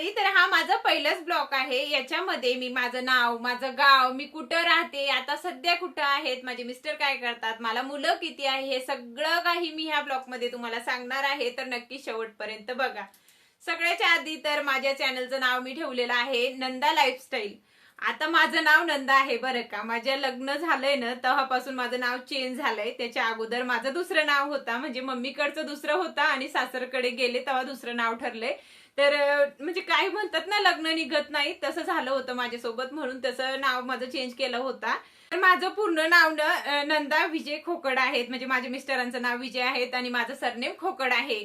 मंडळी तर हा माझा पहिलाच ब्लॉग आहे. याच्यामध्ये मी माझं नाव माझं गाव मी कुठं राहते आता सध्या कुठं आहेत माझे मिस्टर काय करतात मला मुलं किती आहे हे सगळं काही मी ह्या ब्लॉगमध्ये तुम्हाला सांगणार आहे तर नक्की शेवटपर्यंत बघा. सगळ्याच्या आधी तर माझ्या चॅनलचं नाव मी ठेवलेलं आहे नंदा लाईफस्टाईल. आता माझं नाव नंदा आहे बरं का. माझ्या लग्न झालंय ना तेव्हापासून माझं नाव चेंज झालंय. त्याच्या अगोदर माझं दुसरं नाव होता. म्हणजे मम्मीकडचं दुसरं होतं आणि सासरकडे गेले तेव्हा दुसरं नाव ठरलंय. तर म्हणजे काय म्हणतात ना लग्न निघत नाही. तसं झालं होतं माझ्यासोबत. म्हणून तसं नाव माझं चेंज केलं होता. तर माझं पूर्ण नाव नंदा विजय खोकड आहेत. म्हणजे माझ्या मिस्टरांचं नाव विजय आहेत आणि माझं सरनेम खोकड आहे.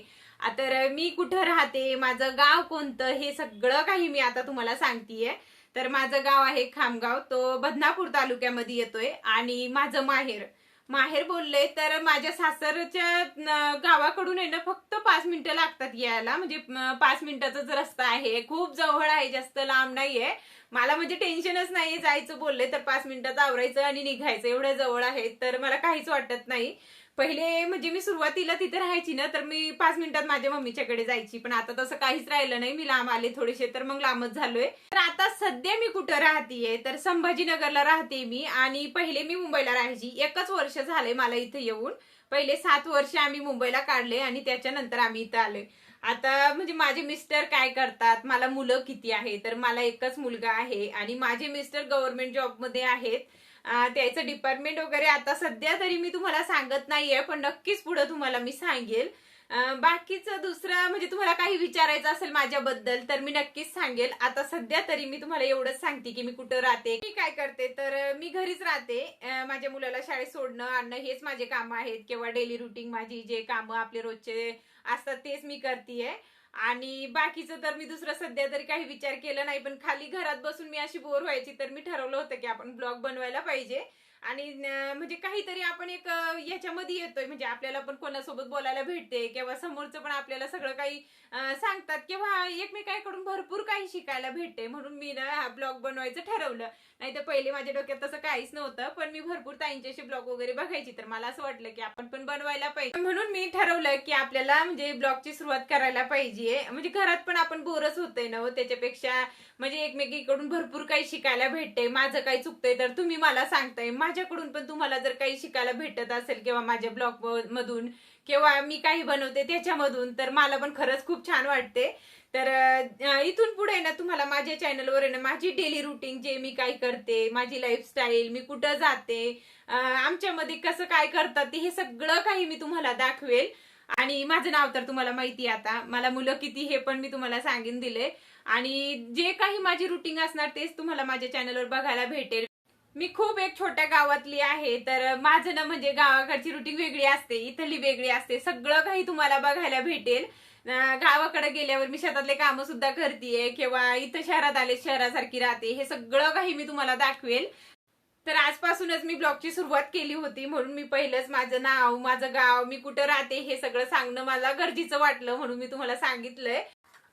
तर मी कुठं राहते? माझं गाव कोणतं? हे सगळं काही मी आता तुम्हाला सांगतेय. तर माझं गाव आहे खामगाव. तो बदनापूर तालुक्यामध्ये येतोय आणि माझं माहेर. माहेर बोलले तर माझ्या सासरच्या गावाकडून आहे ना फक्त पाच मिनिटं लागतात यायला. म्हणजे पाच मिनिटाचाच रस्ता आहे खूप जवळ आहे जास्त लांब नाहीये. मला म्हणजे टेन्शनच नाहीये जायचं बोलले तर पाच मिनिटात आवरायचं आणि निघायचं. एवढं जवळ आहे तर मला काहीच वाटत नाही. पहिले म्हणजे मी सुरुवातीला तिथे राहायची ना तर मी पाच मिनिटात माझ्या मम्मीच्याकडे जायची. पण आता तसं काहीच राहिलं नाही. मी लांब आले थोडेसे तर मग लांबच झालोय. तर आता सध्या मी कुठं राहतेय तर संभाजीनगरला राहते मी. आणि पहिले मी मुंबईला राहायची. एकच वर्ष झाले मला इथे येऊन. पहिले सात वर्ष आम्ही मुंबईला काढले आणि त्याच्यानंतर आम्ही इथं आलोय. आता म्हणजे माझे मिस्टर काय करतात? मला मुलं किती आहे तर मला एकच मुलगा आहे आणि माझे मिस्टर गव्हर्नमेंट जॉबमध्ये आहेत. त्याचं डिपार्टमेंट वगैरे आता सध्या तरी मी तुम्हाला सांगत नाहीये पण नक्कीच पुढे तुम्हाला मी सांगेल. बाकीचं दुसरं म्हणजे तुम्हाला काही विचारायचं असेल माझ्याबद्दल तर मी नक्कीच सांगेल. आता सध्या तरी मी तुम्हाला एवढंच सांगते की मी कुठं राहते. मी काय करते तर मी घरीच राहते. माझ्या मुलाला शाळेत सोडणं आणणं हेच माझे कामं आहेत किंवा डेली रुटीन माझी जे कामं आपले रोजचे असतात तेच मी करतेय. आणि बाकीचं तर मी दुसरं सध्या तरी काही विचार केला नाही पण खाली घरात बसून मी अशी बोर व्हायची तर मी ठरवलं होतं की आपण ब्लॉग बनवायला पाहिजे. आणि म्हणजे काहीतरी आपण एक याच्यामध्ये येतोय. म्हणजे आपल्याला पण कोणासोबत बोलायला भेटते किंवा समोरचं पण आपल्याला सगळं काही सांगतात किंवा एकमेकांकडून भरपूर काही शिकायला भेटते. म्हणून मी ना हा ब्लॉग बनवायचं ठरवलं. नाही तर पहिले माझ्या डोक्यात तसं काहीच नव्हतं पण मी भरपूर ताईंच्याशी ब्लॉग वगैरे बघायची. तर मला असं वाटलं की आपण पण बनवायला पाहिजे. म्हणून मी ठरवलं की आपल्याला म्हणजे ब्लॉगची सुरुवात करायला पाहिजे. म्हणजे घरात पण आपण बोरच होतोय ना हो. त्याच्यापेक्षा म्हणजे एकमेकीकडून भरपूर काही शिकायला भेटते. माझं काही चुकतंय तर तुम्ही मला सांगताय. माझ्याकडून पण तुम्हाला जर काही शिकायला भेटत असेल किंवा माझ्या ब्लॉग मधून किंवा मी काही बनवते त्याच्यामधून तर मला पण खरंच खूप छान वाटते. तर इथून पुढे ना तुम्हाला माझ्या चॅनलवर आहे ना माझी डेली रुटीन जे मी काय करते माझी लाईफस्टाईल मी कुठं जाते आमच्यामध्ये कसं काय करतात ते हे सगळं काही मी तुम्हाला दाखवेल. आणि माझं नाव तर तुम्हाला माहिती आहे आता. मला मुलं किती हे पण मी तुम्हाला सांगून दिले. आणि जे काही माझी रुटीन असणार तेच तुम्हाला माझ्या चॅनलवर बघायला भेटेल. मी खूप एक छोट्या गावातली आहे तर माझं ना म्हणजे गावाकडची रुटीन वेगळी असते इथली वेगळी असते. सगळं काही तुम्हाला बघायला भेटेल. गावाकडे गेल्यावर मी शेतातले कामं सुद्धा करतेय किंवा इथं शहरात आले शहरासारखी राहते हे सगळं काही मी तुम्हाला दाखवेल. तर आजपासूनच मी ब्लॉगची सुरुवात केली होती म्हणून मी पहिलंच माझं नाव माझं गाव मी कुठं राहते हे सगळं सांगणं मला गरजेचं वाटलं म्हणून मी तुम्हाला सांगितलंय.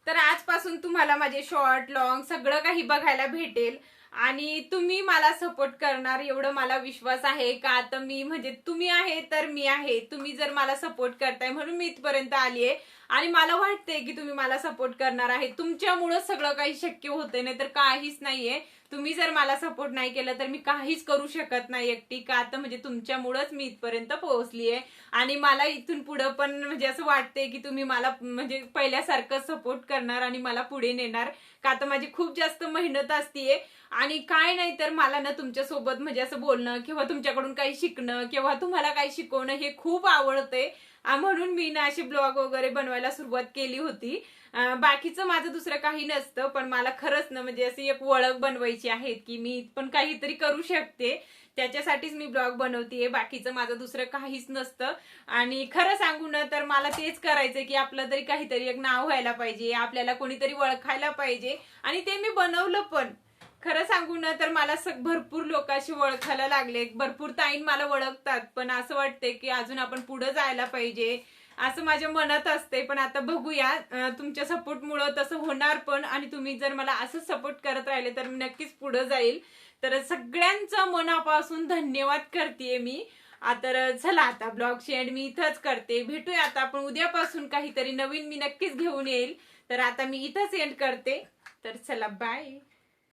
तर आजपासून तुम्हाला माझे शॉर्ट लॉंग सगळं काही बघायला भेटेल. आणि तुम्ही मला सपोर्ट करणार एवढं मला विश्वास आहे का? आता मी म्हणजे तुम्ही आहे तर मी आहे. तुम्ही जर मला सपोर्ट करताय म्हणून मी इथपर्यंत आली आहे आणि मला वाटतंय की तुम्ही मला सपोर्ट करणार आहे. तुमच्यामुळं सगळं काही शक्य होते नाही तर काहीच नाहीये. तुम्ही जर मला सपोर्ट नाही केलं तर मी काहीच करू शकत नाही एकटी. का आता म्हणजे तुमच्यामुळंच मी इथपर्यंत पोहोचली आहे आणि मला इथून पुढं पण म्हणजे असं वाटतंय की तुम्ही मला म्हणजे पहिल्यासारखं सपोर्ट करणार आणि मला पुढे नेणार. का आता माझी खूप जास्त मेहनत असतीये. आणि काय नाही तर मला ना तुमच्यासोबत म्हणजे असं बोलणं किंवा तुमच्याकडून काही शिकणं किंवा तुम्हाला काही शिकवणं हे खूप आवडते म्हणून मी ना अशी ब्लॉग वगैरे बनवायला सुरुवात केली होती. बाकीचं माझं दुसरं काही नसतं पण मला खरंच ना म्हणजे अशी एक ओळख बनवायची आहे की मी पण काहीतरी करू शकते. त्याच्यासाठीच मी ब्लॉग बनवतेय बाकीचं माझं दुसरं काहीच नसतं. आणि खरं सांगू ना तर मला तेच करायचंय की आपलं तरी काहीतरी एक नाव व्हायला पाहिजे आपल्याला कोणीतरी ओळखायला पाहिजे. आणि ते मी बनवलं पण. खरं सांगू ना तर मला सग भरपूर लोकांशी ओळखायला लागले. भरपूर ताईन मला ओळखतात पण असं वाटतंय की अजून आपण पुढे जायला पाहिजे असं माझ्या मनात असते पण आता बघूया तुमच्या सपोर्टमुळं तसं होणार पण आणि तुम्ही जर मला असंच सपोर्ट करत राहिले तर मी नक्कीच पुढे जाईल. तर सगळ्यांचं मनापासून धन्यवाद करते मी. आता चला आता ब्लॉग शेड मी इथंच करते. भेटूया आता आपण उद्यापासून काहीतरी नवीन मी नक्कीच घेऊन येईल. तर आता मी इथंच एंड करते. तर चला बाय